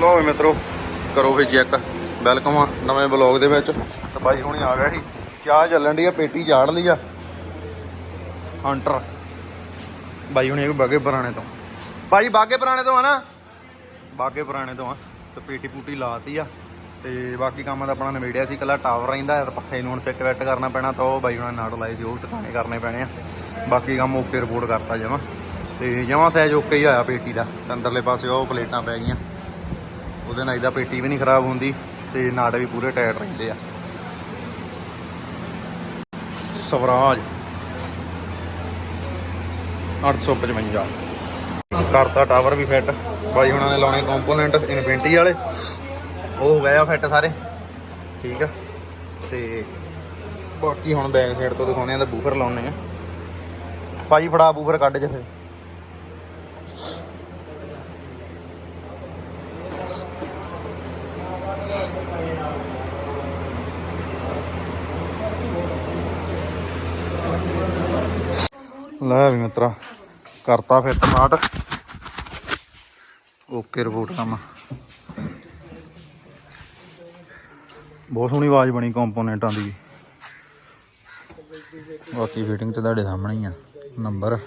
ਲੋ ਮਿੱਤਰੋ, ਕਰੋ ਵੀ check welcome ਆ ਨਵੇਂ ਬਲੌਗ ਦੇ ਵਿੱਚ। ਤੇ ਬਾਈ ਹੁਣੀ ਆ ਗਿਆ ਸੀ। ਚਾਹ ਚੱਲਣ ਦੀ ਆ, ਪੇਟੀ ਝਾੜ ਲਈ ਆ। ਹੰਟਰ ਬਾਈ ਹੁਣੀ ਬਾਗੇ ਪੁਰਾਣੇ ਤੋਂ। ਬਾਈ ਬਾਗੇ ਪੁਰਾਣੇ ਤੋਂ ਆ ਨਾ? ਬਾਗੇ ਪੁਰਾਣੇ ਤੋਂ ਆ। ਤੇ ਪੇਟੀ ਪੂਟੀ ਲਾਤੀ ਆ। ਤੇ ਬਾਕੀ ਕੰਮ ਦਾ ਆਪਣਾ ਨਵੇੜਿਆ ਸੀ। ਕੱਲਾ ਟਾਵਰ ਰਹਿੰਦਾ ਤੇ ਪੱਖੇ ਨੂੰ ਹੁਣ ਫਿੱਟ ਵੈਟ ਕਰਨਾ ਪੈਣਾ, ਤਾਂ ਉਹ ਬਾਈ ਹੁਣਾਂ ਨਾੜ ਲਾਏ ਸੀ, ਉਹ ਟਿਕਾਣੇ ਕਰਨੇ ਪੈਣੇ ਆ। ਬਾਕੀ ਕੰਮ ਓਕੇ ਰਿਪੋਰਟ ਕਰਤਾ ਜਮਾ। ਤੇ ਜਮਾ ਸਾਈਜ਼ ਓਕੇ ਹੀ ਆਇਆ ਪੇਟੀ ਦਾ। ਅੰਦਰਲੇ ਪਾਸੇ ਉਹ ਪਲੇਟਾਂ ਪੈ ਗਈਆਂ। ਉਹਦੇ ਨਾਲ ਇਹਦਾ ਪੇਟੀ ਵੀ ਨਹੀਂ ਖਰਾਬ ਹੁੰਦੀ ਤੇ ਨਾੜ ਵੀ ਪੂਰੇ ਟਾਇਟ ਰਹਿੰਦੇ ਆ। ਸਵਰਾਜ। 855 ਕਰਤਾ ਟਾਵਰ ਵੀ ਫਿੱਟ ਬਾਈ ਹੁਣਾਂ ਨੇ ਲਾਉਣੇ ਕੰਪੋਨੈਂਟ ਇਨਫਿਨਿਟੀ ਵਾਲੇ। ਉਹ ਹੋ ਗਏ ਆ ਫਿੱਟ ਸਾਰੇ। ਠੀਕ ਆ। ਤੇ ਬਾਕੀ ਹੁਣ ਬੈਕ ਸਾਈਡ ਤੋਂ ਦਿਖਾਉਂਦੇ ਆ ਤਾਂ ਬੂਫਰ ਲਾਉਣੇ ਆ। ਭਾਜੀ ਫੜਾ ਬੂਫਰ ਕੱਢ ਕੇ ਫਿਰ। ਲੈ ਵੀ ਮਿੱਤਰਾ, ਕਰਤਾ ਫਿਰ ਟਮਾਟ ਓਕੇ ਰਿਪੋਰਟ ਕੰਮ। ਬਹੁਤ ਸੋਹਣੀ ਆਵਾਜ਼ ਬਣੀ ਕੰਪੋਨੈਂਟਾਂ ਦੀ। ਬਾਕੀ ਫਿਟਿੰਗ ਤੇ ਤੁਹਾਡੇ ਸਾਹਮਣੇ ਹੀ ਆ, ਨੰਬਰ।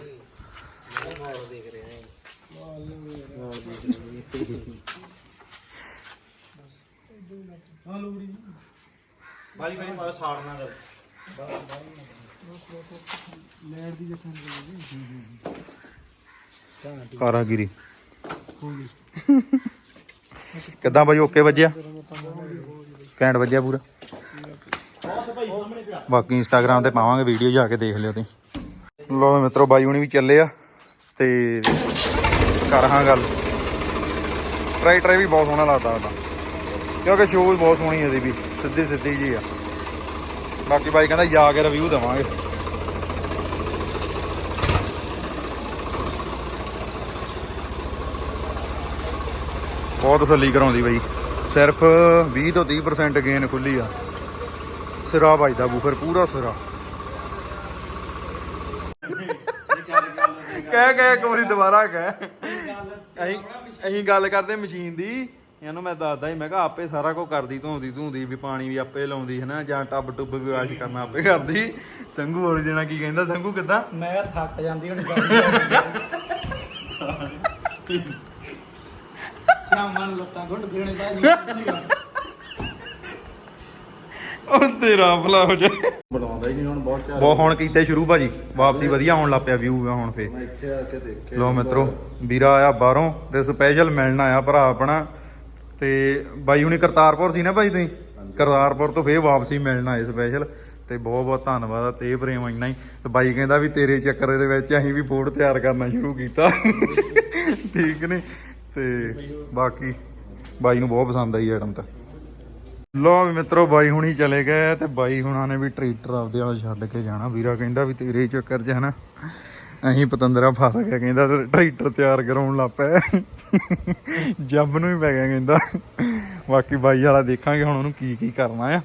ਕਾਰਾਗਿਰੀ। ਕਿੱਦਾਂ ਬਾਈ, ਓਕੇ ਵੱਜਿਆ? ਕੈਂਟ ਵੱਜਿਆ ਪੂਰਾ। ਬਾਕੀ ਇੰਸਟਾਗ੍ਰam ਤੇ ਪਾਵਾਂਗੇ ਵੀਡੀਓ ਜਾ ਕੇ ਦੇਖ ਲਿਓ ਤੁਸੀਂ। ਲੋ ਮਿੱਤਰੋ, ਬਾਈ ਹੁਣੀ ਵੀ ਚੱਲੇ ਆ, ਤੇ ਕਰ ਹਾਂ ਗੱਲ। ਟਰਾਈ ਟਰਾਈ ਵੀ ਬਹੁਤ ਸੋਹਣਾ ਲੱਗਦਾ ਉਹਦਾ। ਕਿਉਂਕਿ ਸ਼ੋਅ ਬਹੁਤ ਸੋਹਣੀ ਇਹਦੀ ਵੀ, ਸਿੱਧੀ ਸਿੱਧੀ ਜੀ ਆ। ਬਾਕੀ ਬਾਈ ਕਹਿੰਦਾ, ਜਾ ਕੇ ਰਿਵਿਊ ਦੇਵਾਂਗੇ। ਬਹੁਤ ਤਸੱਲੀ ਕਰਾਉਂਦੀ ਬਈ। ਸਿਰਫ 20 ਤੋਂ 30% ਗੇਨ ਖੁੱਲੀ ਆ। ਸਿਰਾ ਵੱਜਦਾ ਬੂਫਰ ਪੂਰਾ ਸਿਰਾ। ਕਹਿ ਕਹਿ ਇੱਕ ਵਾਰੀ ਦੁਬਾਰਾ ਕਹਿ। ਅਸੀਂ ਅਸੀਂ ਗੱਲ ਕਰਦੇ ਮਸ਼ੀਨ ਦੀ। ਇਹਨੂੰ ਮੈਂ ਦੱਸਦਾ ਸੀ ਮੈਂ ਕਿਹਾ ਆਪੇ ਸਾਰਾ ਕੁਝ ਕਰਦੀ ਧੋਂਦੀ ਧੂੰਦੀ ਵੀ ਪਾਣੀ ਵੀ ਆਪੇ ਲਾਉਂਦੀ ਹੈ ਨਾ ਜਾਂ ਟੱਬ ਟੁੱਬ ਵੀ ਵਾਸ਼ ਕਰਨਾ ਆਪੇ ਕਰਦੀ। ਸੰਗੂ ਹੋਰ ਜਣਾ ਕੀ ਕਹਿੰਦਾ? ਸੰਗੂ ਕਿੱਦਾਂ? ਮੈਂ ਕਿਹਾ ਥੱਕ ਜਾਂਦੀ ਹੁਣ ਸ਼ਾਮਾਂ ਨੂੰ ਲੱਤਾਂ ਘੁੱਟ ਦੇਣੇ ਬਾਜੀ ਉਹ ਤੇਰਾ ਭਲਾ ਹੋ ਜਾ ਬਣਾਉਂਦਾ ਹੀ ਨਹੀਂ ਹੁਣ ਬਹੁਤ ਚਾਹ ਬਹੁਤ ਹੁਣ ਕੀਤੇ ਸ਼ੁਰੂ ਭਾਜੀ। ਵਾਪਸੀ ਵਧੀਆ ਆਉਣ ਲੱਗ ਪਿਆ ਵਿਊ ਹੁਣ ਫੇ ਮੈਂ ਇੱਥੇ ਆ ਕੇ ਦੇਖਿਆ ਲੋ ਮਿੱਤਰੋ ਵੀਰਾ ਆਇਆ ਬਾਹਰੋਂ ਤੇ ਸਪੈਸ਼ਲ ਮਿਲਣ ਆਇਆ ਭਰਾ ਆਪਣਾ। ਤੇ ਬਾਈ ਹੁਣੀ ਕਰਤਾਰਪੁਰ ਸੀ ਨਾ ਭਾਈ ਤੁਸੀਂ? ਕਰਤਾਰਪੁਰ ਤੋਂ ਫੇਰ ਵਾਪਸੀ ਮਿਲਣ ਆਏ ਸਪੈਸ਼ਲ ਤੇ ਬਹੁਤ ਬਹੁਤ ਧੰਨਵਾਦ ਆ ਤੇ ਪ੍ਰੇਮ ਇੰਨਾ ਹੀ। ਤੇ ਬਾਈ ਕਹਿੰਦਾ ਵੀ ਤੇਰੇ ਚੱਕਰ ਦੇ ਵਿੱਚ ਅਸੀਂ ਵੀ ਫੂਡ ਤਿਆਰ ਕਰਨਾ ਸ਼ੁਰੂ ਕੀਤਾ। ਠੀਕ ਨੇ? ਤੇ ਬਾਕੀ ਬਾਈ ਨੂੰ ਬਹੁਤ ਪਸੰਦ ਆਈ ਆਈਟਮ ਤਾਂ। ਲੋ ਵੀ ਮਿੱਤਰੋ, ਬਾਈ ਹੁਣੀ ਚਲੇ ਗਏ ਤੇ ਬਾਈ ਹੁਣਾਂ ਨੇ ਵੀ ਟਰੈਕਟਰ ਆਪਦੇ ਵਾਲ ਛੱਡ ਕੇ ਜਾਣਾ। ਵੀਰਾ ਕਹਿੰਦਾ ਵੀ ਤੇਰੇ ਹੀ ਚੱਕਰ 'ਚ ਹਨਾ ਅਸੀਂ ਪਤੰਦਰਾ ਫਸ ਗਿਆ, ਕਹਿੰਦਾ ਤੇ ਟਰੈਕਟਰ ਤਿਆਰ ਕਰਾਉਣ ਲੱਗ ਪਿਆ। ਜੱਬ ਨੂੰ ਹੀ ਪੈ ਗਿਆ ਕਹਿੰਦਾ। ਬਾਕੀ ਬਾਈ ਵਾਲਾ ਦੇਖਾਂਗੇ ਹੁਣ ਉਹਨੂੰ ਕੀ ਕੀ ਕਰਨਾ ਆ।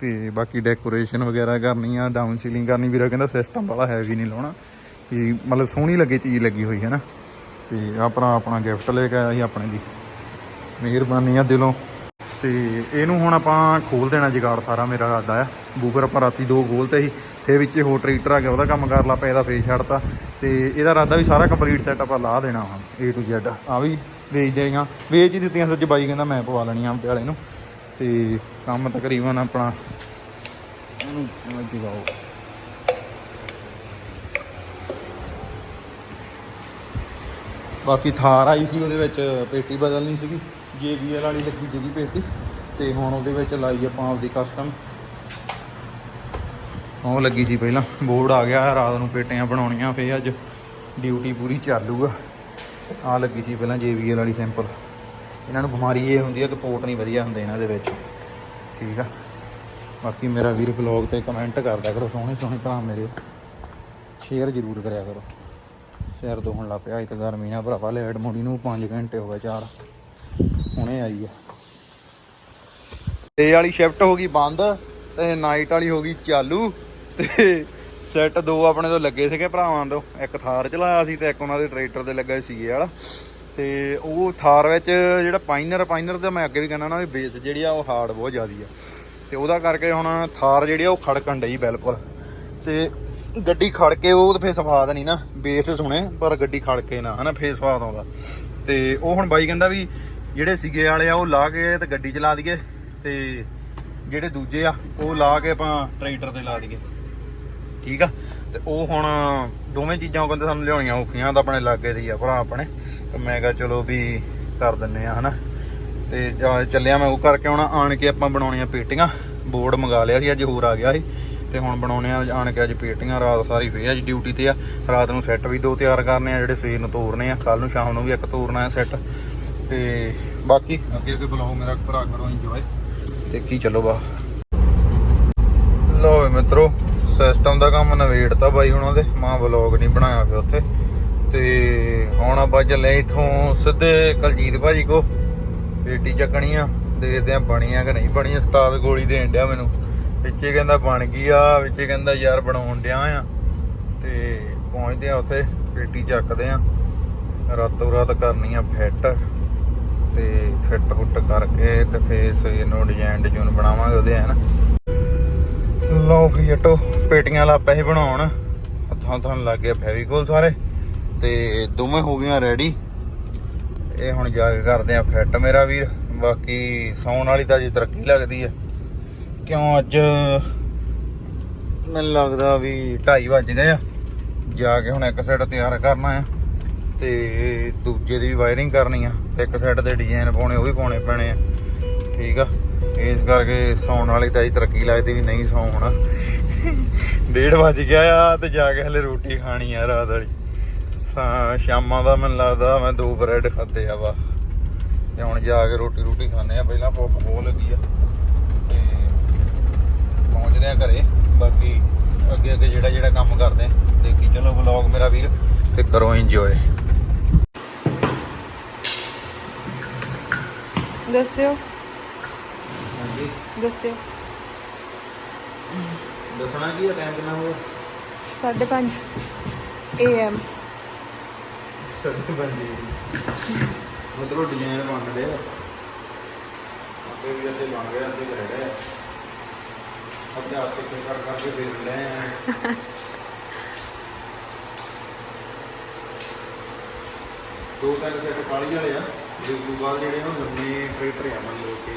ਤੇ ਬਾਕੀ ਡੈਕੋਰੇਸ਼ਨ ਵਗੈਰਾ ਕਰਨੀ ਆ ਡਾਊਨ ਸੀਲਿੰਗ ਕਰਨੀ। ਵੀਰਾ ਕਹਿੰਦਾ ਸਿਸਟਮ ਵਾਲਾ ਹੈਵੀ ਨਹੀਂ ਲਾਉਣਾ। ਵੀ ਮਤਲਬ ਸੋਹਣੀ ਲੱਗੇ, ਚੀਜ਼ ਲੱਗੀ ਹੋਈ ਹੈ ਨਾ। ਤੇ ਆਪਣਾ ਆਪਣਾ ਗਿਫਟ ਲੈ ਕੇ ਆਇਆ ਸੀ ਆਪਣੇ ਦੀ ਮਿਹਰਬਾਨੀ ਆ ਦਿਲੋਂ। ਤੇ ਇਹਨੂੰ ਹੁਣ ਆਪਾਂ ਖੋਲ ਦੇਣਾ ਜਗਾੜ ਸਾਰਾ ਮੇਰਾ ਇਰਾਦਾ ਆ। ਬੂਫਰ ਆਪਾਂ ਰਾਤੀ ਦੋ ਖੋਲਤੇ ਸੀ, ਫੇਰ ਵਿੱਚ ਹੋਰ ਟਰੈਕਟਰ ਆ ਗਿਆ, ਉਹਦਾ ਕੰਮ ਕਰ ਲਾ ਪਿਆ ਇਹਦਾ ਫੇਰ ਛੱਡਤਾ। ਤੇ ਇਹਦਾ ਇਰਾਦਾ ਵੀ ਸਾਰਾ ਕੰਪਲੀਟ ਸੈੱਟ ਆਪਾਂ ਲਾ ਦੇਣਾ ਹੁਣ A to Z ਆ ਵੀ ਵੇਚ ਦੇਗਾ ਵੇਚ ਹੀ ਦਿੱਤੀਆਂ ਸੱਚ ਬਾਈ, ਕਹਿੰਦਾ ਮੈਂ ਪਵਾ ਲੈਣੀ ਆਮ ਤੇ ਵਾਲੇ ਨੂੰ। ਤੇ ਕੰਮ ਤਕਰੀਬਨ ਆਪਣਾ ਇਹਨੂੰ ਕਿਵੇਂ ਬਾਕੀ ਥਾਰ ਆਈ ਸੀ ਉਹਦੇ ਵਿੱਚ, ਪੇਟੀ ਬਦਲਣੀ ਸੀਗੀ। JBL ਵਾਲੀ ਲੱਗੀ ਸੀਗੀ ਪੇਟੀ, ਤੇ ਹੁਣ ਉਹਦੇ ਵਿੱਚ ਲਾਈ ਆਪਾਂ ਆਪਦੀ ਕਸਟਮ ਉਹ ਲੱਗੀ ਸੀ ਪਹਿਲਾਂ, ਬੋਰਡ ਆ ਗਿਆ, ਰਾਤ ਨੂੰ ਪੇਟੀਆਂ ਬਣਾਉਣੀਆਂ ਫੇ ਅੱਜ ਡਿਊਟੀ ਪੂਰੀ ਚਾਲੂ ਆ। ਆ ਲੱਗੀ ਸੀ ਪਹਿਲਾਂ JBL ਵਾਲੀ ਸੈਂਪਲ ਇਹਨਾਂ ਨੂੰ ਬਿਮਾਰੀ ਇਹ ਹੁੰਦੀ ਆ ਕਿ ਪੋਰਟ ਨਹੀਂ ਵਧੀਆ ਹੁੰਦੇ ਇਹਨਾਂ ਦੇ ਵਿੱਚ। ਠੀਕ ਆ? ਬਾਕੀ ਮੇਰਾ ਵੀਰ ਬਲੌਗ ਤੇ ਕਮੈਂਟ ਕਰਦਾ ਕਰੋ ਸੋਹਣੇ ਸੋਹਣੇ ਭਰਾ ਮੇਰੇ। ਸ਼ੇਅਰ ਜ਼ਰੂਰ ਕਰਿਆ ਕਰੋ। ਸਿਰ ਦੁਖਣ ਲੱਗ ਪਿਆ ਅੱਜ ਤਾਂ ਗਰਮੀ ਨਾਲ ਭਰਾਵਾ ਲੇਟ ਮੁੜੀ ਨੂੰ 5 ਘੰਟੇ ਹੋ ਗਏ ਚਾਰ। ਹੁਣੇ ਆਈ ਆ। ਡੇ ਵਾਲੀ ਸ਼ਿਫਟ ਹੋ ਗਈ ਬੰਦ ਤੇ ਨਾਈਟ ਵਾਲੀ ਹੋ ਗਈ ਚਾਲੂ ਤੇ ਸੈੱਟ ਦੋ ਆਪਣੇ ਤੋਂ ਲੱਗੇ ਸੀਗੇ ਭਰਾਵਾਂ ਤੋਂ। ਇੱਕ ਥਾਰ ਚਲਾਇਆ ਸੀ ਤੇ ਇੱਕ ਉਹਨਾਂ ਦੇ ਟਰੈਕਟਰ ਦੇ ਲੱਗਾ ਸੀਗੇ ਵਾਲਾ। ਤੇ ਉਹ ਥਾਰ ਵਿੱਚ ਜਿਹੜਾ ਪਾਈਨਰ ਪਾਈਨਰ ਦਾ ਮੈਂ ਅੱਗੇ ਵੀ ਕਹਿੰਦਾ ਨਾ ਵੀ ਬੇਸ ਜਿਹੜੀ ਆ ਉਹ ਹਾਰਡ ਬਹੁਤ ਜ਼ਿਆਦੀ ਆ। ਤੇ ਉਹਦਾ ਕਰਕੇ ਹੁਣ ਥਾਰ ਜਿਹੜੀ ਆ ਉਹ ਖੜਕਣ ਡਈ ਬਿਲਕੁਲ। ਤੇ ਗੱਡੀ ਖੜ ਕੇ ਉਹ ਤਾਂ ਫੇਰ ਸਵਾਦ ਨਹੀਂ ਨਾ, ਬੇਸ ਸੁਣੇ, ਪਰ ਗੱਡੀ ਖੜ ਕੇ ਨਾ, ਹਨਾ, ਫੇਰ ਸਵਾਦ ਆਉਂਦਾ। ਤੇ ਉਹ ਹੁਣ ਬਾਈ ਕਹਿੰਦਾ ਵੀ ਜਿਹੜੇ ਸੀਗੇ ਵਾਲੇ ਆ, ਉਹ ਲਾ ਕੇ ਤੇ ਗੱਡੀ ਚਲਾ ਦਈਏ, ਤੇ ਜਿਹੜੇ ਦੂਜੇ ਆ, ਉਹ ਲਾ ਕੇ ਆਪਾਂ ਟਰੈਕਟਰ ਤੇ ਲਾ ਦਈਏ। ਠੀਕ ਆ? ਤੇ ਉਹ ਹੁਣ ਦੋਵੇਂ ਚੀਜ਼ਾਂ ਉਹ ਕਹਿੰਦੇ ਸਾਨੂੰ ਲਿਆਉਣੀਆਂ ਔਖੀਆਂ ਤਾਂ ਆਪਣੇ ਲਾਗੇ ਦੀ ਆ, ਭਰਾ ਆਪਣੇ। ਤੇ ਮੈਂ ਕਿਹਾ ਚਲੋ ਵੀ ਕਰ ਦਿੰਨੇ ਆ, ਹਨਾ। ਤੇ ਜਾ- ਚੱਲਿਆ ਮੈਂ ਉਹ ਕਰਕੇ ਆਉਣਾ ਆਣ ਕੇ ਆਪਾਂ ਬਣਾਉਣੀਆਂ ਪੇਟੀਆਂ, ਬੋਰਡ ਮੰਗਾ ਲਿਆ ਸੀ, ਅੱਜ ਹੋਰ ਆ ਗਿਆ ਸੀ। ਤੇ ਹੁਣ ਬਣਾਉਣੇ ਆ, ਆਣ ਕੇ ਅੱਜ ਪੇਟੀਆਂ, ਰਾਤ ਸਾਰੀ ਫੇਰ ਅੱਜ ਡਿਊਟੀ ਤੇ ਆ। ਰਾਤ ਨੂੰ ਸੈੱਟ ਵੀ ਦੋ ਤਿਆਰ ਕਰਨੇ ਆ, ਜਿਹੜੇ ਸਵੇਰ ਨੂੰ ਤੋਰਨੇ ਆ। ਕੱਲ ਨੂੰ ਸ਼ਾਮ ਨੂੰ ਵੀ ਇੱਕ ਤੋਰਨਾ ਆ ਸੈੱਟ ਤੇ ਬਾਕੀ ਅੱਗੇ ਅੱਗੇ ਬੁਲਾਓ ਮੇਰਾ ਭਰਾ ਕਰੋ ਇੰਜੋਏ ਦੇਖੀ ਚੱਲੋ ਬਾ ਲੋ ਵੇ ਮਿੱਤਰੋ ਸਿਸਟਮ ਦਾ ਕੰਮ ਨਵੇੜਤਾ ਬਾਈ ਹੁਣਾਂ ਦੇ। ਮਾਂ ਵਲੌਗ ਨਹੀਂ ਬਣਾਇਆ ਫਿਰ ਉੱਥੇ। ਤੇ ਹੁਣ ਆਪਾਂ ਚੱਲੇ ਇਥੋਂ ਸਿੱਧੇ ਕਲਜੀਤ ਭਾਜੀ ਕੋ ਪੇਟੀ ਚੱਕਣੀ ਆ, ਦੇਖਦੇ ਆ ਬਣੀਆਂ ਕਿ ਨਹੀਂ ਬਣੀ ਉਸਤਾਦ ਗੋਲੀ ਦੇਣ ਡਿਆ ਮੈਨੂੰ। ਵਿੱਚੇ ਕਹਿੰਦਾ ਬਣ ਗਈ ਆ, ਵਿੱਚੇ ਕਹਿੰਦਾ ਯਾਰ ਬਣਾਉਣ ਡਿਆ ਆ। ਤੇ ਪਹੁੰਚਦੇ ਆ ਉੱਥੇ, ਪੇਟੀ ਚੱਕਦੇ ਆ। ਰਾਤੋਂ ਰਾਤ ਕਰਨੀ ਆ ਫਿੱਟ। ਤੇ ਫਿੱਟ ਫੁੱਟ ਕਰਕੇ ਤੇ ਫੇਰ ਸਵੇਰ ਨੂੰ ਡਿਜ਼ਾਈਨ ਡਿਜ਼ਾਈਨ ਬਣਾਵਾਂਗੇ ਉਹਦੇ ਹਨ। ਲਓ ਵੀ ਜਟੋ, ਪੇਟੀਆਂ ਲਾ ਪਏ ਬਣਾਉਣ। ਹੱਥਾਂ ਥਾਂ ਲੱਗ ਗਿਆ ਫੈਵੀਕੋਲ ਸਾਰੇ। ਤੇ ਦੋਵੇਂ ਹੋ ਗਈਆਂ ਰੈਡੀ ਇਹ ਹੁਣ ਜਾ ਕੇ ਕਰਦੇ ਆ ਫਿੱਟ ਮੇਰਾ ਵੀਰ। ਬਾਕੀ ਸੌਣ ਵਾਲੀ ਤਾਂ ਜੀ ਤਰੱਕੀ ਲੱਗਦੀ ਆ। ਕਿਉਂ ਅੱਜ ਮੈਨੂੰ ਲੱਗਦਾ ਵੀ 2:30 ਵੱਜ ਗਏ ਆ। ਜਾ ਕੇ ਹੁਣ ਇੱਕ ਸਾਈਡ ਤਿਆਰ ਕਰਨਾ ਆ ਤੇ ਦੂਜੇ ਦੀ ਵੀ ਵਾਇਰਿੰਗ ਕਰਨੀ ਆ ਤੇ ਇੱਕ ਸਾਈਡ ਦੇ ਡਿਜ਼ਾਈਨ ਪਾਉਣੇ, ਉਹ ਵੀ ਪਾਉਣੇ ਪੈਣੇ ਆ। ਠੀਕ ਆ? ਇਸ ਕਰਕੇ ਸੌਣ ਵਾਲੀ ਤਾਂ ਹੀ ਤਰੱਕੀ ਲੱਗਦੀ ਵੀ ਨਹੀਂ ਸੌਂ ਹੋਣਾ ਡੇਢ ਵੱਜ ਗਿਆ ਆ ਤੇ ਜਾ ਕੇ ਹਲੇ ਰੋਟੀ ਖਾਣੀ ਆ ਰਾਤ ਵਾਲੀ। ਸਾ- ਸ਼ਾਮਾਂ ਦਾ ਮੈਨੂੰ ਲੱਗਦਾ ਮੈਂ ਦੋ ਬ੍ਰੈਡ ਖਾਦੇ ਆ ਵਾ ਤੇ ਹੁਣ ਜਾ ਕੇ ਰੋਟੀ ਰੋਟੀ ਖਾਣੇ ਆ। ਪਹਿਲਾਂ ਭੁੱਖ ਬਹੁਤ ਲੱਗੀ ਆ। ਪਹੁੰਚਦੇ ਆ ਘਰੇ ਬਾਕੀ ਅੱਗੇ ਅੱਗੇ ਜਿਹੜਾ ਜਿਹੜਾ ਕੰਮ ਕਰਦੇ ਆ ਦੇਖੀ ਚਲੋ ਵਲੌਗ ਮੇਰਾ ਵੀਰ ਤੇ ਕਰੋ ਇੰਜੋਏ ਦੱਸਿਓ। ਹਾਂਜੀ। ਦੱਸਿਓ। ਦੱਸਣਾ ਕੀ ਆ ਟਾਈਮ ਕਿੰਨਾ ਹੋਇਆ? 5:30 AM ਸੱਤ ਬੰਦੇ ਮਤਲਬ ਡਿਜ਼ਾਈਨ ਬਣਦੇ ਆ। ਅੱਗੇ ਵੀ ਅੱਗੇ ਬਣ ਗਏ ਅੱਗੇ ਰਹਿ ਗਏ ਅੱਗੇ ਆਪੇ ਕਰ ਕਰਕੇ ਫੇਰ ਲੈ ਦੋ ਤਿੰਨ ਸੈਟ ਕਾਲੀ ਵਾਲੇ ਆ। ਇਸ ਤੋਂ ਬਾਅਦ ਜਿਹੜੇ ਨਾ ਨਵੇਂ ਟਰੈਕਟਰ ਆ ਮੰਨ ਲਓ ਕਿ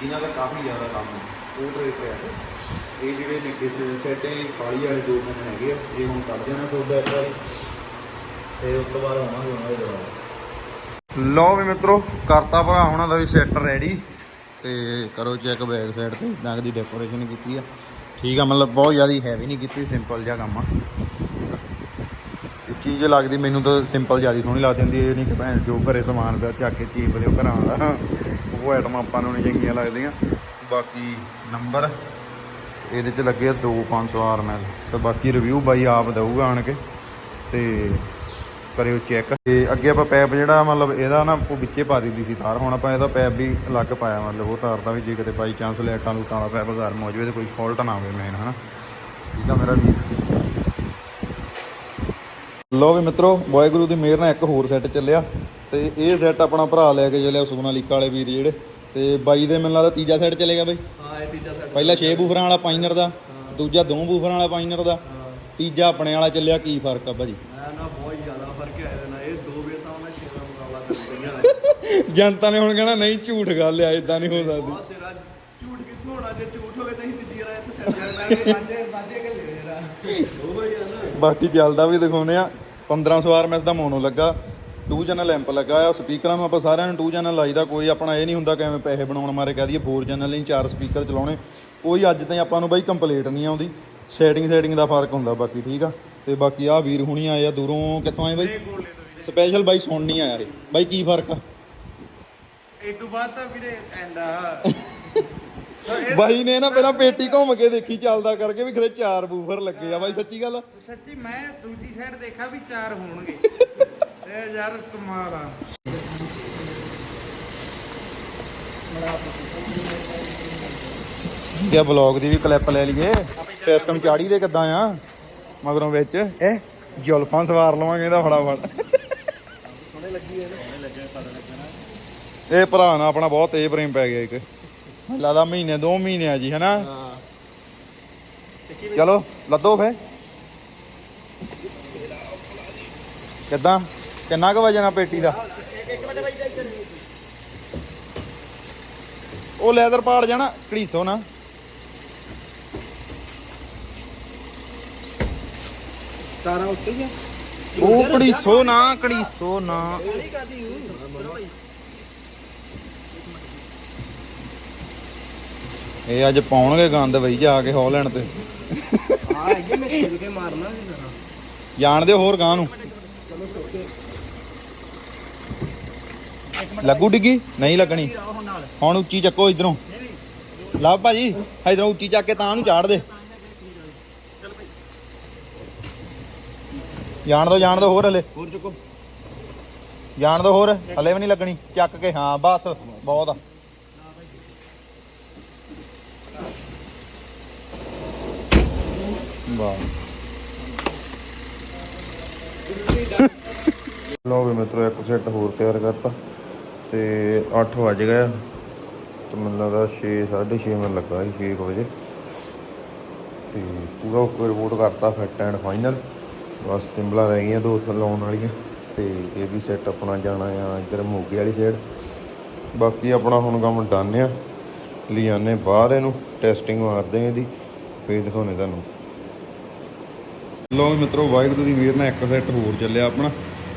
ਜਿਨ੍ਹਾਂ ਦਾ ਕਾਫੀ ਜ਼ਿਆਦਾ ਕੰਮ ਉਹ ਟਰੈਕਟਰ ਆ ਇਹ। ਜਿਹੜੇ ਨੇ ਇਸ ਸੈਟ ਕਾਲੀ ਵਾਲੇ ਦੋ ਤਿੰਨ ਹੈਗੇ ਆ, ਇਹ ਹੁਣ ਕੱਢ ਜਾਣਾ ਸੌਦਾ ਇੱਕ ਵਾਰੀ। ਤੇ ਉਸ ਤੋਂ ਬਾਅਦ ਆਵਾਂਗੇ ਉਹਨਾਂ ਦੇ ਦੁਆਰਾ ਲਓ ਵੀ ਮਿੱਤਰੋ, ਕਰਤਾ ਭਰਾ ਉਹਨਾਂ ਦਾ ਵੀ ਸੈਟ ਰੈਡੀ ਤੇ ਕਰੋ ਚੈੱਕ ਬੈਕ ਸਾਈਡ ਤੇ ਇਦਾਂ ਦੀ ਡੈਕੋਰੇਸ਼ਨ ਕੀਤੀ ਆ। ਠੀਕ ਆ, ਮਤਲਬ ਬਹੁਤ ਜ਼ਿਆਦਾ ਹੈਵੀ ਨਹੀਂ ਕੀਤੀ ਸਿੰਪਲ ਜਿਹਾ ਕੰਮ ਆ। ਇਹ ਚੀਜ਼ ਲੱਗਦੀ, ਮੈਨੂੰ ਤਾਂ ਸਿੰਪਲ ਜ਼ਿਆਦਾ ਸੋਹਣੀ ਲੱਗਦੀ ਹੁੰਦੀ ਇਹ ਨਹੀਂ ਕਿ ਭੈਣ ਜੋ ਘਰੇ ਸਮਾਨ ਪਿਆ, ਚੱਕ ਕੇ ਚੀਪ ਲਿਓ ਘਰਾਂ ਦਾ। ਉਹ ਆਈਟਮਾਂ ਆਪਾਂ ਨੂੰ ਨਹੀਂ ਚੰਗੀਆਂ ਲੱਗਦੀਆਂ। ਬਾਕੀ ਨੰਬਰ ਇਹਦੇ ਚ ਲੱਗੇ ਆ 2500 ਆਰਮਐਲ ਤੇ ਬਾਕੀ ਰਿਵਿਊ ਬਾਈ ਆਪ ਦਊਗਾ ਆਣ ਕੇ। ਤੇ ਕਰਿਓ ਚੈੱਕ ਤੇ ਅੱਗੇ ਆਪਾਂ ਪੈਪ ਜਿਹੜਾ ਮਤਲਬ ਇਹਦਾ ਨਾ ਉਹ ਵਿੱਚੇ ਪਾ ਦਿੱਤੀ ਸੀ ਤਾਰ। ਹੁਣ ਆਪਾਂ ਇਹਦਾ ਪੈਪ ਵੀ ਅਲੱਗ ਪਾਇਆ ਮਤਲਬ ਉਹ ਤਾਰ ਦਾ ਵੀ ਜੇ ਕਿਤੇ ਬਾਈ ਚਾਂਸ ਲਾਈਟਾਂ ਲੂਟਾਂ ਵਾਲਾ ਪੈਪ ਗਰਮ ਹੋ ਜਾਵੇ ਤੇ ਕੋਈ ਫਾਲਟ ਨਾ ਆਵੇ ਮੇਨ ਹਨਾ? ਆ ਮੇਰਾ ਵੀਰ ਲੋ ਵੀ ਮਿੱਤਰੋ ਵਾਹਿਗੁਰੂ ਦੀ ਮਿਹਰ ਨਾਲ ਇੱਕ ਹੋਰ ਸੈੱਟ ਚੱਲਿਆ। ਤੇ ਇਹ ਸੈੱਟ ਆਪਣਾ ਭਰਾ ਲੈ ਕੇ ਚੱਲਿਆ ਸੋਨਾਲੀਕਾ ਵਾਲੇ ਵੀਰ ਜਿਹੜੇ। ਤੇ ਬਾਈ ਦੇ ਮੈਨੂੰ ਲੱਗਦਾ ਤੀਜਾ ਸੈੱਟ ਚੱਲੇਗਾ ਬਾਈ। ਹਾਂ ਇਹ ਤੀਜਾ ਸੈੱਟ ਪਹਿਲਾ 6 ਬੂਫਰਾਂ ਵਾਲਾ ਪਾਈਨਰ ਦਾ ਦੂਜਾ ਦੋ ਬੂਫਰਾਂ ਵਾਲਾ ਪਾਈਨਰ ਦਾ। ਤੀਜਾ ਆਪਣੇ ਵਾਲਾ ਚੱਲਿਆ ਕੀ ਫ਼ਰਕ ਆ ਭਾਜੀ? ਮੈਂ ਨਾ ਬਹੁਤ ਜ਼ਿਆਦਾ ਫ਼ਰਕ ਹੈ ਇਹਦੇ ਨਾਲ ਇਹ ਦੋ ਬੇਸਾਂ ਨਾਲ ਛੇ ਦਾ ਮੁਕਾਬਲਾ ਕਰ ਪਈਆਂ ਜਨਤਾ ਨੇ ਹੁਣ ਕਹਿਣਾ ਨਹੀਂ ਝੂਠ ਗੱਲ ਆ ਇਦਾਂ ਨਹੀਂ ਹੋ ਸਕਦੀ। ਬਹੁਤ ਸਿਰਾ ਝੂਠ ਕਿੱਥੋਂ ਹੋਣਾ ਜੇ ਝੂਠ ਹੋਵੇ ਤਾਂ ਹੀ ਤੀਜੀ ਰਾਂ ਇੱਥੇ ਸੈੱਟ ਕਰ ਲਾਂਗੇ ਬਾਜੇ ਬਾਜੇ ਕੇ ਲੈ ਰਾ। ਉਹ ਹੀ ਆ ਨਾ। ਬਾਕੀ ਚੱਲਦਾ ਵੀ ਦਿਖਾਉਨੇ ਆ। 1500 ਆਰਐਮਐਸ ਦਾ ਮੋਨੋ ਲੱਗਾ। 2 ਚੈਨਲ ਲੈਂਪ ਲੱਗਾ ਆ। ਸਪੀਕਰਾਂ ਨੂੰ ਆਪਾਂ ਸਾਰਿਆਂ ਨੂੰ 2 ਚੈਨਲ ਲਾਈਦਾ। ਕੋਈ ਆਪਣਾ ਇਹ ਨਹੀਂ ਹੁੰਦਾ ਕਿ ਐਵੇਂ ਪੈਸੇ ਬਣਾਉਣ ਮਾਰੇ ਕਹਿ ਦਈਏ। 4 ਚੈਨਲ ਨਹੀਂ 4 ਸਪੀਕਰ ਚਲਾਉਣੇ। ਕੋਈ ਅੱਜ ਤਾਈਂ ਆਪਾਂ ਨੂੰ ਬਾਈ ਕੰਪਲੀਟ ਨਹੀਂ ਆਉਂਦੀ। ਸੈਟਿੰਗ ਸੈਟਿੰਗ ਦਾ ਫ਼ਰਕ ਹੁੰਦਾ ਬਾਕੀ ਠੀਕ ਆ? ਤੇ ਬਾਕੀ ਆ ਵੀਰ ਹੁਣੀ ਆਏ ਆ ਦੂਰੋਂ। ਕਿੱਥੋਂ ਆਏ ਬਾਈ? ਸਪੈਸ਼ਲ ਬਾਈ ਸੁਣ ਨਹੀਂ ਆਇਆ ਬਾਈ ਕੀ ਫ਼ਰਕ ਆ? ਇਹ ਤੋਂ ਬਾਅਦ ਤਾਂ ਵੀਰੇ ਐਂਡਾ ਇਹ ਬਾਈ ਨੇ ਨਾ ਪਹਿਲਾਂ ਪੇਟੀ ਘੁੰਮ ਕੇ ਦੇਖੀ ਚੱਲਦਾ ਕਰਕੇ ਵੀ ਖਰੇ ਚਾਰ ਬੂਫਰ ਲੱਗੇ ਆ ਬਾਈ ਸੱਚੀ ਗੱਲ? ਆ? ਸੱਚੀ ਮੈਂ ਦੂਜੀ ਸਾਈਡ ਦੇਖਿਆ ਵੀ ਚਾਰ ਹੋਣਗੇ। ਤੇ ਯਾਰ ਕਮਾਲ ਆ। ਕਿਆ ਬਲੌਗ ਦੀ ਵੀ ਕਲਿੱਪ ਲੈ ਲਈਏ। ਸਿਸਟਮ ਚਾੜੀ ਦੇ ਕਿੱਦਾਂ ਆ? ਮਗਰੋਂ ਵਿੱਚ। ਇਹ ਜੁਲਫਾਂ ਸਵਾਰ ਲਵਾਂਗੇ ਇਹਦਾ ਫਟਾਫਟ। ਹੁਣੇ ਲੱਗੀ ਹੈ ਨਾ ਹੁਣੇ ਲੱਗਿਆ ਪਤਾ ਲੱਗਣਾ। ਇਹ ਭਰਾ ਨਾਲ ਆਪਣਾ ਬਹੁਤ ਤੇਜ਼ ਪ੍ਰੇਮ ਪੈ ਗਿਆ ਇੱਕ। ਮੈਨੂੰ ਲੱਗਦਾ ਮਹੀਨੇ ਦੋ ਮਹੀਨੇ ਆ ਜੀ ਹਨਾ? ਹਾਂ। ਚਲੋ ਲੱਦੋ ਫੇ ਕਿੱਦਾਂ? ਕਿੰਨਾ ਕੁ ਵਜਨ ਆ ਪੇਟੀ ਦਾ? ਉਹ ਲੈਦਰ ਪਾੜ ਜਾਣਾ ਘੜੀਸੋ ਨਾ। ਤਾਰਾ ਉੱਤੇ ਹੀ ਉਹ ਘੜੀਸੋ ਨਾ ਘੜੀਸੋ ਨਾ ਨਹੀਂ ਕਾਦੀ ਹੂੰ ਇਹ ਅੱਜ ਪਾਉਣਗੇ ਗੰਦ ਬਈ ਜਾ ਕੇ ਹਾਲੈਂਡ ਤੇ। ਹਾਂ ਇਹ ਮੈਂ ਛਿਲ ਕੇ ਮਾਰਨਾ ਸੀ ਜਰਾ ਜਾਣਦੇ ਹੋਰ ਗਾਂ ਨੂੰ। ਚਲੋ ਤੋਕੇ ਲੱਗੂ ਡਿੱਗੀ? ਨਹੀਂ ਲੱਗਣੀ। ਹੁਣ ਉੱਚੀ ਚੱਕੋ ਇਧਰੋਂ। ਲਵ ਭਾਜੀ ਇਧਰੋਂ ਉੱਚੀ ਚੱਕ ਕੇ ਤਾਂ ਨੂੰ ਚਾੜ ਦੇ। ਜਾਣ ਦੋ ਜਾਣ ਦੋ ਹੋਰ ਹਲੇ। ਹੋਰ ਚੁੱਕੋ। ਜਾਣ ਦੋ ਹੋਰ ਹਲੇ ਵੀ ਨਹੀਂ ਲੱਗਣੀ। ਚੱਕ ਕੇ ਹਾਂ ਬਸ ਬਹੁਤ ਆ। ਬਸ ਲੋ ਵੀ ਮਿੱਤਰੋ, ਇੱਕ ਸੈੱਟ ਹੋਰ ਤਿਆਰ ਕਰਤਾ ਤੇ 8 ਵਜ ਗਿਆ ਆ। ਤੇ ਮੈਨੂੰ ਲੱਗਦਾ 6 6:30 ਮਿੰਟ ਲੱਗਾ ਸੀ 6 ਕੁ ਵਜੇ। ਤੇ ਪੂਰਾ ਉੱਪਰ ਰਿਪੋਰਟ ਕਰਤਾ ਫਿੱਟ ਐਂਡ ਫਾਈਨਲ ਬਸ ਟਿੰਬਲਾਂ ਰਹਿ ਗਈਆਂ ਦੋ ਲਾਉਣ ਵਾਲੀਆਂ ਤੇ ਇਹ ਵੀ ਸੈੱਟ ਆਪਣਾ ਜਾਣਾ ਆ ਇੱਧਰ ਮੋਗੇ ਵਾਲੀ ਸਾਈਡ ਬਾਕੀ ਆਪਣਾ ਹੁਣ ਕੰਮ ਡਨ ਆ। ਲਿਆਨੇ ਬਾਹਰ ਇਹਨੂੰ ਟੈਸਟਿੰਗ ਮਾਰਦੇ ਆ ਇਹਦੀ। ਫੇਰ ਦਿਖਾਉਣੇ ਤੁਹਾਨੂੰ। ਲੋ ਮਿੱਤਰੋ, ਵਾਹਿਗੁਰੂ ਦੀ ਵੀਰ ਨਾਲ ਇੱਕ ਸੈੱਟ ਹੋਰ ਚੱਲਿਆ ਆਪਣਾ।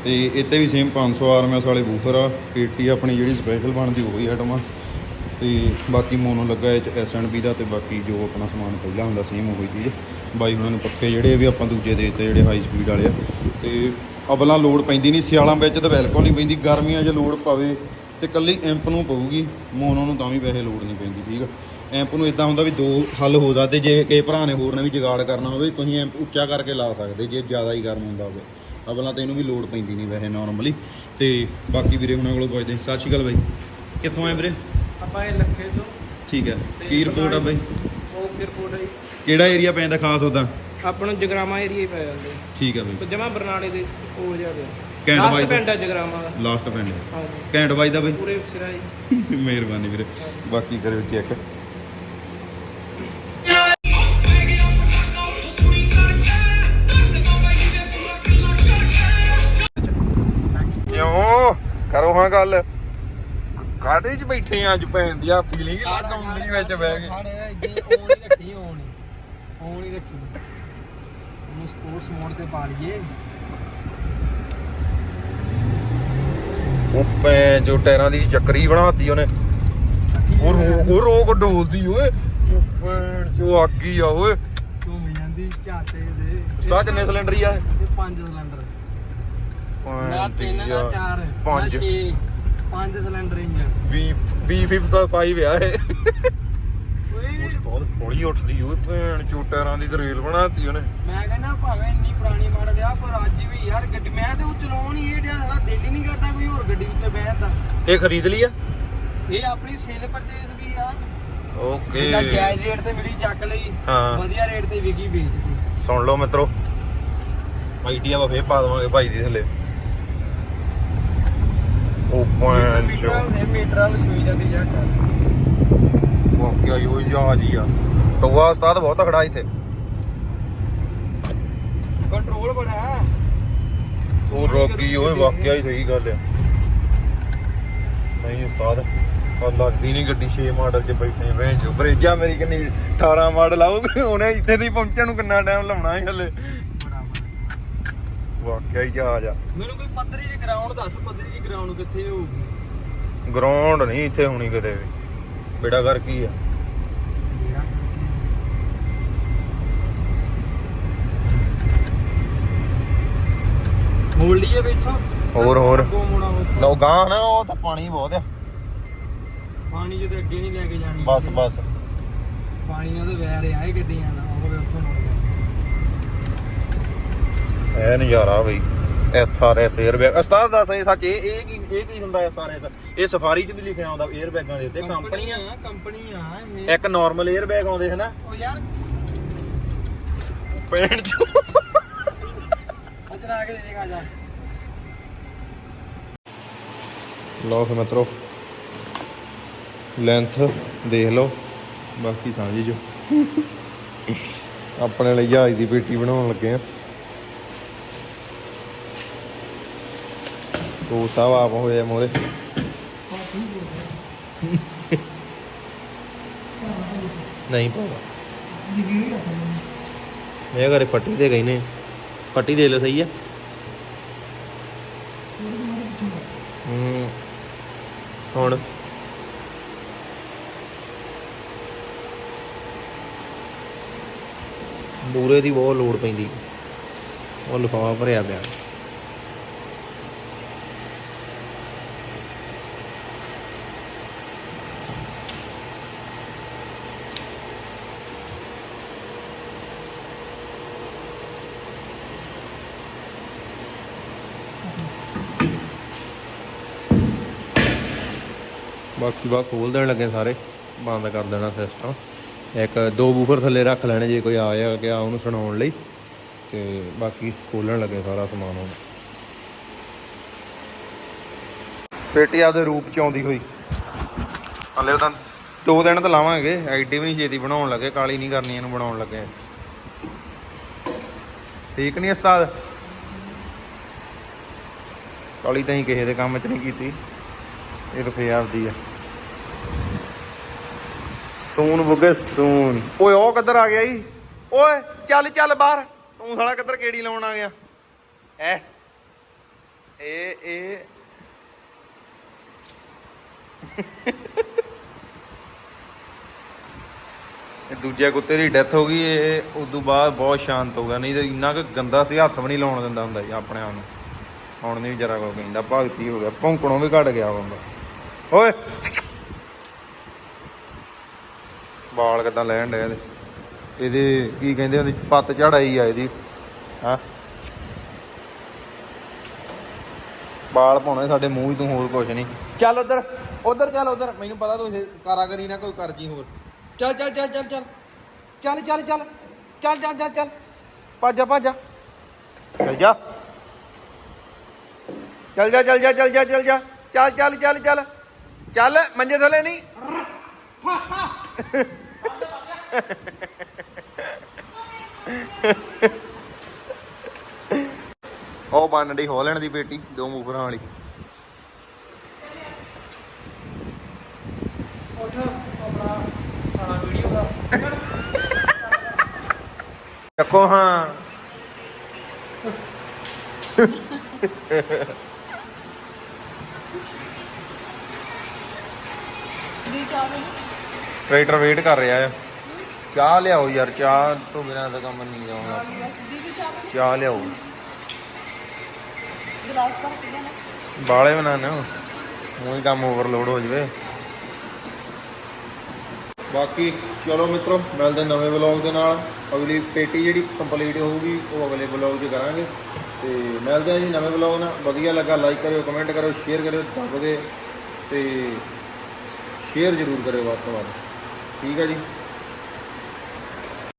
ਤੇ ਇੱਥੇ ਵੀ ਸੇਮ 500 ਆਰਐਮਐਸ ਵਾਲੇ ਬੂਫਰ ਆ। ਪੇਟੀ ਆਪਣੀ ਜਿਹੜੀ ਸਪੈਸ਼ਲ ਬਣਦੀ ਉਹੀ ਆਈਟਮ ਆ। ਤੇ ਬਾਕੀ ਮੋਨੋ ਲੱਗਾ ਇਹ ਚ ਐਸਐਨਬੀ ਦਾ ਤੇ ਬਾਕੀ ਜੋ ਆਪਣਾ ਸਮਾਨ ਪਹਿਲਾਂ ਹੁੰਦਾ ਸੇਮ ਉਹੀ ਚੀਜ਼ ਬਾਈ ਉਹਨਾਂ ਨੂੰ ਪੱਕੇ ਜਿਹੜੇ ਵੀ ਆਪਾਂ ਦੂਜੇ ਦੇ ਦਿੱਤੇ ਜਿਹੜੇ ਹਾਈ ਸਪੀਡ ਵਾਲੇ ਆ। ਤੇ ਅਬਲਾਂ ਲੋਡ ਪੈਂਦੀ ਨਹੀਂ, ਸਿਆਲਾਂ ਵਿੱਚ ਤਾਂ ਬਿਲਕੁਲ ਨਹੀਂ ਪੈਂਦੀ। ਗਰਮੀਆਂ 'ਚ ਲੋਡ ਪਵੇ ਤੇ ਕੱਲੀ ਐਂਪ ਨੂੰ ਪਊਗੀ, ਮੋਨੋ ਨੂੰ ਤਾਂ ਵੀ ਵੈਸੇ ਲੋਡ ਨਹੀਂ ਪੈਂਦੀ, ਠੀਕ ਆ। ਐਂਪ ਨੂੰ ਇਦਾਂ ਹੁੰਦਾ ਵੀ ਦੋ ਹੱਲ ਹੋ ਸਕਦੇ ਜੇ ਕਿਸੇ ਭਰਾ ਨੇ ਹੋਰ ਨੇ ਵੀ ਜੁਗਾੜ ਕਰਨਾ ਹੋਵੇ ਤੁਸੀਂ ਐਂਪ ਉੱਚਾ ਕਰਕੇ ਲਾ ਸਕਦੇ ਜੇ ਜ਼ਿਆਦਾ ਹੀ ਗਰਮ ਹੁੰਦਾ ਹੋਵੇ। ਅਬਲਾਂ ਤਾਂ ਇਹਨੂੰ ਵੀ ਲੋਡ ਪੈਂਦੀ ਨਹੀਂ ਵੈਸੇ ਨਾਰਮਲੀ ਤੇ ਬਾਕੀ ਵੀਰੇ ਹੁਣਾਂ ਕੋਲੋਂ ਪੁੱਛਦੇ ਸਤਿ ਸ਼੍ਰੀ ਅਕਾਲ ਬਾਈ। ਕਿੱਥੋਂ ਆਏ ਵੀਰੇ? ਆਪਾਂ ਇਹ ਲੱਖੇ ਤੋਂ। ਠੀਕ ਹੈ। ਕੀ ਰਿਪੋਰਟ ਆ ਬਾਈ? ਉਹ ਫਿਰ ਰਿਪੋਰਟ ਹੈ ਕਿਹੜਾ ਏਰੀਆ ਪੈਂਦਾ ਖਾਸ ਉਦਾਂ ਆਪਣਾ ਜਗਰਾਮਾ ਏਰੀਆ ਹੀ ਪੈ ਜਾਂਦੇ। ਠੀਕ ਹੈ ਬਾਈ। ਜਮਾ ਬਰਨਾਲੇ ਦੇ ਜਿਹਾ ਪਿਆ। ਕੈਂਟ ਬਾਈ ਪਿੰਡ ਹੈ ਜਗਰਾਮਾ ਦਾ। ਲਾਸਟ ਪਿੰਡ। ਹਾਂਜੀ। ਕੈਂਟ ਬਾਈ ਦਾ ਬਾਈ। ਪੂਰੇ ਸਿਰਾ ਜੀ ਮਿਹਰਬਾਨੀ ਵੀਰੇ। ਬਾਕੀ ਕਰਿਓ ਚੈੱਕ। ਕਾਡੇ 'ਚ ਬੈਠੇ ਆ ਅੱਜ ਭੈਣ ਦੀ ਆ ਫੀਲਿੰਗ ਲੱਗ ਆਉਂਦੀ ਵਿੱਚ ਬਹਿ ਕੇ ਸਾਡੇ ਇੱਥੇ ਓਨ ਹੀ ਰੱਖੀ ਓਨ ਹੀ। ਓਨ ਹੀ ਰੱਖੀ। ਉਹਨੂੰ ਸਪੋਰਟਸ ਮੋਡ ਤੇ ਪਾ ਲਈਏ। ਉਹ ਜੋ ਟਾਇਰਾਂ ਦੀ ਚੱਕਰੀ ਬਣਾਤੀ ਉਹਨੇ। ਉਹ ਉਹ ਰੋਕ ਡੋਲਦੀ ਓਏ। ਉਹ ਭੈਣ ਚੋ ਅੱਗੀ ਆ ਓਏ। ਘੁੰਮ ਜਾਂਦੀ ਝਾਟੇ ਦੇ। ਉਸਤਾਦ ਕਿੰਨੇ ਸਿਲੰਡਰੀ ਆ ਇਹ? ਇਹ ਪੰਜ ਸਿਲੰਡਰ ਨਾ ਭੈਣ ਤਿੰਨ ਦੀ ਨਾ ਆ। ਚਾਰ ਨਾ ਪੰਜ। 6 ਪੰਜ ਸਿਲੰਡਰ ਇੰਜਨ ਵੀ V55 ਆ ਇਹ। ਓਏ ਬਹੁਤ ਹੌਲੀ ਉੱਠਦੀ ਓਏ ਭੈਣ ਚੋ ਟਾਇਰਾਂ ਦੀ ਤਾਂ ਰੇਲ ਬਣਾਤੀ ਉਹਨੇ। ਮੈਂ ਕਹਿੰਦਾ ਭਾਵੇਂ ਇੰਨੀ ਪੁਰਾਣੀ ਮਾਡਲ ਆ ਪਰ ਅੱਜ ਵੀ ਯਾਰ ਗੱਡੀ ਮੈਂ ਤੇ ਉਹ ਚਲਾਉਣ ਹੀ ਇਹ ਡਿਆ ਸਾਡਾ ਦਿਲ ਹੀ ਨਹੀਂ ਕਰਦਾ ਕੋਈ ਹੋਰ ਗੱਡੀ ਉੱਤੇ ਬਹਿਣ ਦਾ। ਇਹ ਖਰੀਦ ਲਈ ਆ? ਇਹ ਆਪਣੀ ਸੇਲ ਪਰਚੇਸ ਵੀ ਆ। ਓਕੇ ਇਹਦਾ ਜਾਇਜ਼ ਰੇਟ ਤੇ ਮਿਲੀ ਚੱਕ ਲਈ। ਹਾਂ। ਵਧੀਆ ਰੇਟ ਤੇ ਵਿਕੀ ਵੇਚਦੀ ਸੁਣ ਲਓ ਮਿੱਤਰੋ। ਆਈਡੀਆ ਵਾ ਫੇਰ ਪਾ ਦਵਾਂਗੇ ਭਾਈ ਦੀ ਥੱਲੇ। ਉਹ ਭੈਣ ਮੀਟਰ ਚੋ ਦੇ ਮੀਟਰ ਵਾਲ ਸੂਈ ਜਾਂਦੀ ਜਾ ਕਰ ਵਾਕਿਆ ਹੀ ਉਹ ਜਹਾਜ਼ ਹੀ ਆ। ਟੋਆ ਉਸਤਾਦ ਬਹੁਤ ਤਕੜਾ ਇੱਥੇ। ਕੰਟਰੋਲ ਬੜਾ ਹੈ। ਉਹ ਰੋਕੀ ਓਏ ਵਾਕਿਆ ਹੀ ਸਹੀ ਗੱਲ ਆ। ਨਹੀਂ ਉਸਤਾਦ ਆ ਲੱਗਦੀ ਨਹੀਂ ਗੱਡੀ 6 ਮਾਡਲ 'ਚ ਬੈਠੇ ਵੇਂ ਜੋ ਬਰੇਜਾ ਮੇਰੀ ਕਿੰਨੀ 18 ਮਾਡਲ ਆਉਗੇ ਉਹਨੇ ਇੱਥੇ ਦੀ ਪਹੁੰਚਣ ਨੂੰ ਕਿੰਨਾ ਟਾਈਮ ਲਾਉਣਾ ਹੈ ਹਲੇ। ਵਾਕਿਆ ਹੀ ਜਹਾਜ਼ ਆ। ਮੈਨੂੰ ਕੋਈ ਪੱਧਰੀ ਜਿਹੀ ਗਰਾਊਂਡ ਦੱਸ ਪੱਧਰੀ ਜਿਹੀ ਗਰਾਊਂਡ ਕਿੱਥੇ ਹੋਊਗੀ? ਗਰਾਊਂਡ ਨਹੀਂ ਇੱਥੇ ਹੋਣੀ ਕਿਤੇ ਵੀ। ਬੇੜਾ ਕਰ ਕੀ ਆ? ਮੋੜ ਲਈਏ ਬੈਠੋ ਹੋਰ ਹੋਰ। ਅੱਗੋਂ ਮੁੜਾ ਉੱਥੋਂ। ਲੋ ਗਾਂ ਨਾ ਉਹ ਤਾਂ ਪਾਣੀ ਬਹੁਤ ਆ। ਪਾਣੀ ਜਿਹਦੇ ਅੱਗੇ ਨਹੀਂ ਲੈ ਕੇ ਜਾਣੀ। ਬਸ ਬਸ। ਪਾਣੀ ਨਾਲ ਤੇ ਵੈਰ ਆਏ ਗੱਡੀਆਂ ਦਾ। ਉਹ ਵੇ ਉੱਥੋਂ ਮੁੜ ਇਹ ਨਜ਼ਾਰਾ ਬਈ ਐਸਆਰਐਸ 에ਅਰਬੈਗ ਉਸਤਾਦ ਦੱਸ ਇਹ ਸੱਚ ਇਹ ਇਹ ਕੀ ਇਹ ਕੀ ਹੁੰਦਾ ਐਸਆਰਐਸ ਇਹ ਸਫਾਰੀ 'ਚ ਵੀ ਲਿਖਿਆ ਆਉਂਦਾ 에ਅਰਬੈਗਾਂ ਦੇ ਉੱਤੇ। ਕੰਪਨੀ ਆ ਇੱਕ ਨਾਰਮਲ 에ਅਰਬੈਗ ਆਉਂਦੇ ਹਨਾ? ਉਹ ਯਾਰ ਪੈਂਟ ਚ। ਅਚਰਾ ਕੇ ਦੇਖਾ ਜਾ। ਲਓ ਫਿਰ ਮਿੱਤਰੋ ਲੈਂਥ ਦੇਖ ਲਓ ਬਾਕੀ ਸਮਝ ਜੋ। ਆਪਣੇ ਲਈ ਜਹਾਜ਼ ਦੀ ਪੇਟੀ ਬਣਾਉਣ ਲੱਗੇ ਆ। ਤੋ ਸਭ ਆਪ ਹੋਏ ਮੋਰੇ ਨਹੀਂ ਪਾਉਂਦਾ ਮੈਂ ਘਰੇ ਪੱਟੀ ਤੇ ਗਈ ਨੇ। ਪੱਟੀ ਦੇ ਲਓ ਸਹੀ ਆ। ਹੂੰ। ਹੁਣ? ਮੂਰੇ ਦੀ ਬਹੁਤ ਲੋੜ ਪੈਂਦੀ। ਉਹ ਲਿਫਾਫਾ ਭਰਿਆ ਪਿਆ। ਬਾਕੀ ਬਾ ਖੋਲ ਦੇਣ ਲੱਗੇ ਸਾਰੇ, ਬੰਦ ਕਰ ਦੇਣਾ ਸਿਸਟਮ ਇੱਕ ਦੋ ਬੂਫਰ ਥੱਲੇ ਰੱਖ ਲੈਣੇ ਜੇ ਕੋਈ ਆਇਆ ਗਿਆ ਉਹਨੂੰ ਸੁਣਾਉਣ ਲਈ, ਤੇ ਬਾਕੀ ਖੋਲਣ ਲੱਗੇ ਸਾਰਾ ਸਮਾਨ ਹੁਣ। ਪੇਟੀ ਆਪਦੇ ਰੂਪ ਚ ਆਉਂਦੀ ਹੋਈ। ਹਲੇ ਤਾਂ ਦੋ ਦਿਨ ਤਾਂ ਲਾਵਾਂਗੇ, ਐਡੀ ਵੀ ਨਹੀਂ ਛੇਤੀ ਬਣਾਉਣ ਲੱਗੇ, ਕਾਲੀ ਨਹੀਂ ਕਰਨੀ ਇਹਨੂੰ ਬਣਾਉਣ ਲੱਗੇ। ਠੀਕ ਨਹੀਂ ਉਸਤਾਦ? ਕਾਲੀ ਤਾਂ ਹੀ ਕਿਸੇ ਦੇ ਕੰਮ 'ਚ ਨਹੀਂ ਕੀਤੀ। ਇਹ ਤਾਂ ਫੇਰ ਆਪਦੀ ਆ। ਸੂਨ ਬੁੱਗੇ, ਸੂਨ। ਓਏ, ਉਹ ਕਿੱਧਰ ਆ ਗਿਆ ਈ ਓਏ, ਚੱਲ ਚੱਲ ਬਾਹਰ। ਤੂੰ ਸਾਲਾ ਕਿੱਧਰ ਕਿਹੜੀ ਲਾਉਣ ਆ ਗਿਆ? ਐ। ਇਹ ਇਹ ਦੂਜੇ ਕੁੱਤੇ ਦੀ ਡੈਥ ਹੋ ਗਈ ਇਹ ਉਦੋਂ ਬਾਅਦ ਬਹੁਤ ਸ਼ਾਂਤ ਹੋ ਗਿਆ। ਨਹੀਂ ਤੇ ਇੰਨਾ ਕੁ ਗੰਦਾ ਸੀ, ਹੱਥ ਵੀ ਨਹੀਂ ਲਾਉਣ ਦਿੰਦਾ ਹੁੰਦਾ ਜੀ, ਆਪਣੇ ਆਪ ਨੂੰ। ਹੁਣ ਨਹੀਂ ਜਰਾ ਕੋ ਕਹਿੰਦਾ, ਭਗਤੀ ਹੋ ਗਿਆ, ਭੌਂਕਣੋਂ ਵੀ ਘਟ ਗਿਆ ਬੰਦਾ। ਓਏ ਵਾਲ ਕਿਦਾਂ ਲੈਣ ਡਿਆ ਇਹਦੇ ਇਹਦੇ ਕੀ ਕਹਿੰਦੇ ਉਹਦੀ ਪੱਤ ਝੜਾਈ ਆ ਇਹਦੀ ਹਾਂ? ਵਾਲ ਪਾਉਣੇ ਸਾਡੇ ਮੂੰਹ ਹੀ ਤੂੰ ਹੋਰ ਕੁਛ ਨਹੀਂ। ਚੱਲ ਉਧਰ ਉਧਰ ਚੱਲ ਉਧਰ। ਮੈਨੂੰ ਪਤਾ ਤੂੰ ਇੱਥੇ ਕਾਰਾ ਕਰੀ ਨਾ ਕੋਈ ਕਰ ਜੀ ਹੋਰ। ਚੱਲ ਚੱਲ ਚੱਲ ਚੱਲ ਚੱਲ। ਚੱਲ ਚੱਲ ਚੱਲ। ਚੱਲ ਚੱਲ ਚੱਲ ਚੱਲ। ਭੱਜ ਜਾ ਭੱਜ। ਜਾ ਚੱਲ ਜਾ। ਚੱਲ ਜਾ ਚੱਲ ਜਾ ਚੱਲ ਜਾ ਚੱਲ ਜਾ। ਚੱਲ ਚੱਲ ਚੱਲ ਚੱਲ। ਚੱਲ ਮੰਜੇ ਥੱਲੇ ਨਹੀਂ। ਉਹ ਬੰਨ ਡਈ ਹੋਲੈਂਡ ਦੀ ਬੇਟੀ ਦੋ ਮੂਫਰਾਂ ਵਾਲੀ। ਉੱਠ ਆਪਣਾ ਸਾਰਾ ਵੀਡੀਓ ਦਾ। ਚੱਕੋ ਹਾਂ। ਟਰੈਕਟਰ ਵੇਟ ਕਰ ਰਿਹਾ ਆ। ਚਾਹ ਲਿਆਓ ਯਾਰ ਚਾਹ ਤੋਂ ਬਿਨਾਂ ਤਾਂ ਕੰਮ ਨਹੀਂ ਜਾਊਗਾ ਚਾਹ ਲਿਆਓ। ਗਲਾਸ ਭਰ ਕੇ ਦੇਣਾ ਬਾਲੇ ਬਣਾਣੇ ਉਹ ਹੀ ਕੰਮ ਓਵਰਲੋਡ ਹੋ ਜਵੇ। ਬਾਕੀ ਚਲੋ ਮਿੱਤਰੋ ਮਿਲਦੇ ਨਵੇਂ ਵਲੌਗ ਦੇ ਨਾਲ। ਅਗਲੀ ਪੇਟੀ ਜਿਹੜੀ ਕੰਪਲੀਟ ਹੋਊਗੀ ਉਹ ਅਗਲੇ ਵਲੌਗ 'ਚ ਕਰਾਂਗੇ। ਤੇ ਮਿਲਦੇ ਆ ਜੀ ਨਵੇਂ ਵਲੌਗ ਨਾਲ। ਵਧੀਆ ਲੱਗਾ ਲਾਈਕ ਕਰਿਓ ਕਮੈਂਟ ਕਰਿਓ ਸ਼ੇਅਰ ਕਰਿਓ ਦੱਬ ਕੇ ਤੇ ਸ਼ੇਅਰ ਜ਼ਰੂਰ ਕਰਿਓ ਵੱਧ ਤੋਂ ਵੱਧ। ਠੀਕ ਹੈ ਜੀ।